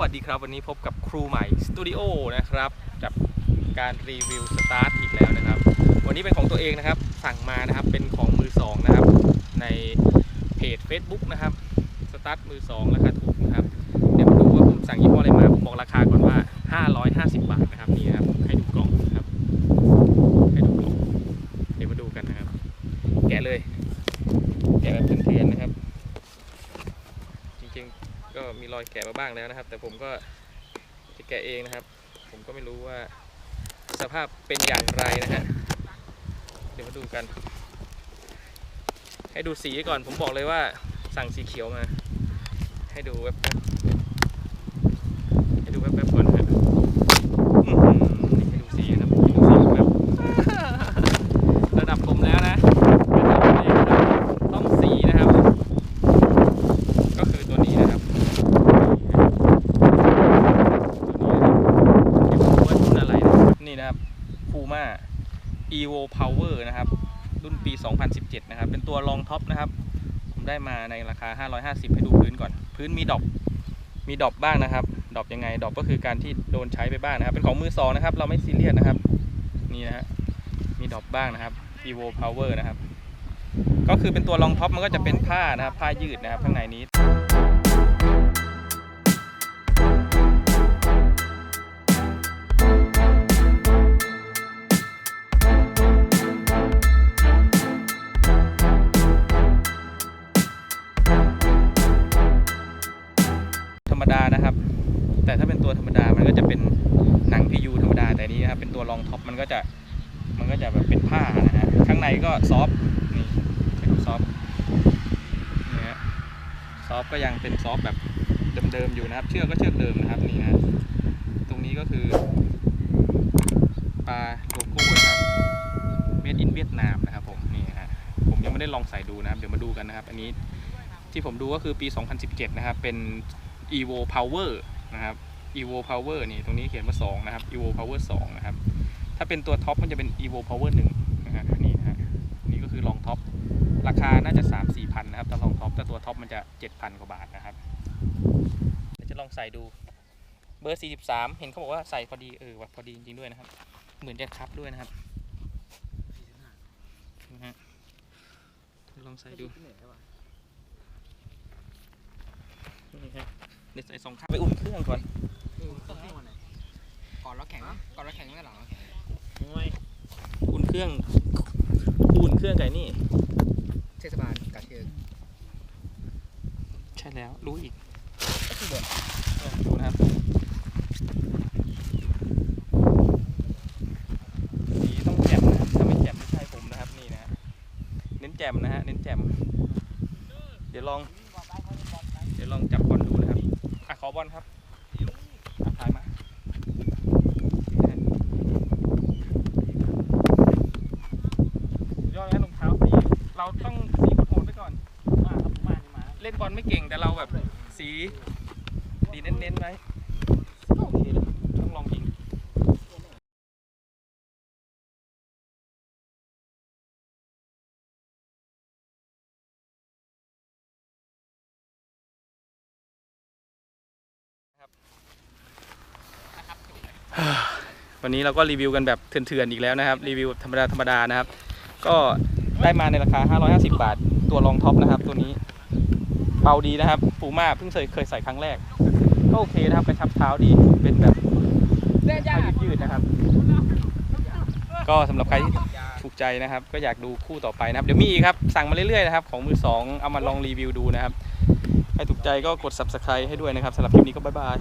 วัสดีครับ วันนี้พบกับครูใหม่สตูดิโอนะครับกับการรีวิวสตาร์ทอีกแล้วนะครับ วันนี้เป็นของตัวเองนะครับ สั่งมานะครับเป็นของมือสองนะครับ ในเพจ Facebook นะครับสตาร์ทมือสองราคาถูกนะครับเดี๋ยวมาดูว่าผมสั่งยี่ห้ออะไรมาผมบอกราคาก่อนว่า 550 บาทนะครับนี่นะครับให้ดูกล่องนะครับให้ดูกล่องเดี๋ยวมาดูกันนะครับ แกะเลย แกะแบบเถื่อนๆนะครับ จริงๆ ก็มี รอยแกะมาบ้างแล้วนะครับ แต่ผมก็จะแกะเองนะครับ ผมก็ไม่รู้ว่าสภาพเป็นอย่างไรนะฮะเดี๋ยวมาดูกัน ให้ดูสีก่อนผมบอกเลยว่าสั่งสีเขียวมา ให้ดูแวบๆให้ดูแวบๆก่อนนะฮะอื้อหือนี่ให้ดูสีนะครับให้ดูสีแวบๆระดับผมแล้วนะระดับผมเองนะครับต้องสีนะครับ ก็คือตัวนี้นะครับตัวนี้นะครับเดี๋ยวผมดูว่ารุ่นอะไรนะครับนี่นะครับ Puma Evo Power นะครับ รุ่นปี 2017 นะครับ เป็นตัวรองท็อปนะครับ ผมได้มาในราคา 550 ให้ดูพื้นก่อน พื้นมีดอปมีดอปบ้างนะครับดอปยังไงดอปก็คือการที่โดนใช้ไปบ้างนะครับ เป็นของมือสองนะครับ เราไม่ซีเรียสนะครับ นี่นะฮะมีดอปบ้างนะครับ Evo Power นะครับ ก็คือเป็นตัวรองท็อปมันก็จะเป็นผ้านะครับ ผ้ายืดนะครับข้างในนี้ รรมดานะครับ แต่ถ้าเป็นตัวธรรมดามันก็จะเป็นหนังพียูธรรมดาแต่อันนี้นะครับเป็นตัวรองท็อปมันก็จะมันก็จะแบบเป็นผ้านะฮะข้างในก็ซอฟนี่ให้ดูซอฟนี่ฮะซอฟก็ยังเป็นซอฟแบบเดิมๆอยู่นะครับ เชือกก็เชือกเดิมนะครับนี่นะตรงนี้ก็คือปลาโลโก้นะครับ made in เวียดนามนะครับผมนี่ฮะผมยังไม่ได้ลองใส่ดูนะครับ เดี๋ยวมาดูกันนะครับ อันนี้ที่ผมดูก็คือปี 2017 นะครับ เป็น evo power นะครับ evo power นี่ตรงนี้เขียนว่า 2 นะครับ evo power 2 นะครับ ถ้าเป็นตัวท็อปมันจะเป็น evo power 1นะฮะนี่นะฮะนี่ก็คือรองท็อปราคาน่าจะ 3 4พันนะครับถ้ารองท็อปแต่ตัวท็อปมันจะ 7,000 กว่าบาทนะครับเดี๋ยวจะลองใส่ดูเบอร์ 43 เห็นเขาบอกว่าใส่พอดีเออว่าพอดีจริงๆด้วยนะครับ เหมือนจะคับด้วยนะครับนะฮะลองใส่ดูนี่ฮะ เดี๋ยวใส่สองข้างไปอุ่นเครื่องก่อนก่อนเราแข่งก่อนเราแข่งไม่หลังเราแข่งอุ่นเครื่องอุ่นเครื่องไก่นี่เทศบาลกาเชิงใช่แล้วรู้อีกก็คือเบิร์ดเออดูนะครับสีต้องแจ่มนะครับถ้าไม่แจ่มไม่ใช่ผมนะครับนี่นะฮะเน้นแจ่มนะฮะเน้นแจ่มเดี๋ยวลอง เดี๋ยวลองจับบ อลดูนะครับอะขอบอลครับถ่ายมายอดนะรองเท้าสีเราต้องสีโทนไปก่อนเล่นบอลไม่เก่งแต่เราแบบสีสีเน้นๆไว้โอเคเลยต้องลองยิง วันนี้เราก็รีวิวกันแบบเถื่อนๆอีกแล้วนะครับ รีวิวธรรมดาธรรมดานะครับ ก็ได้มาในราคา 550 บาท ตัวรองท็อปนะครับ ตัวนี้เบาดีนะครับปูม่าเพิ่งเคยเคยใส่ครั้งแรก ก็โอเคนะครับกระชับเท้าดีเป็นแบบผ้ายืดๆนะครับ ก็สำหรับใครที่ถูกใจนะครับ ก็อยากดูคู่ต่อไปนะครับ เดี๋ยวมีอีกครับสั่งมาเรื่อยๆนะครับของมือสองเอามาลองรีวิวดูนะครับใครถูกใจก็กด subscribe ให้ด้วยนะครับสำหรับคลิปนี้ก็บ๊ายบาย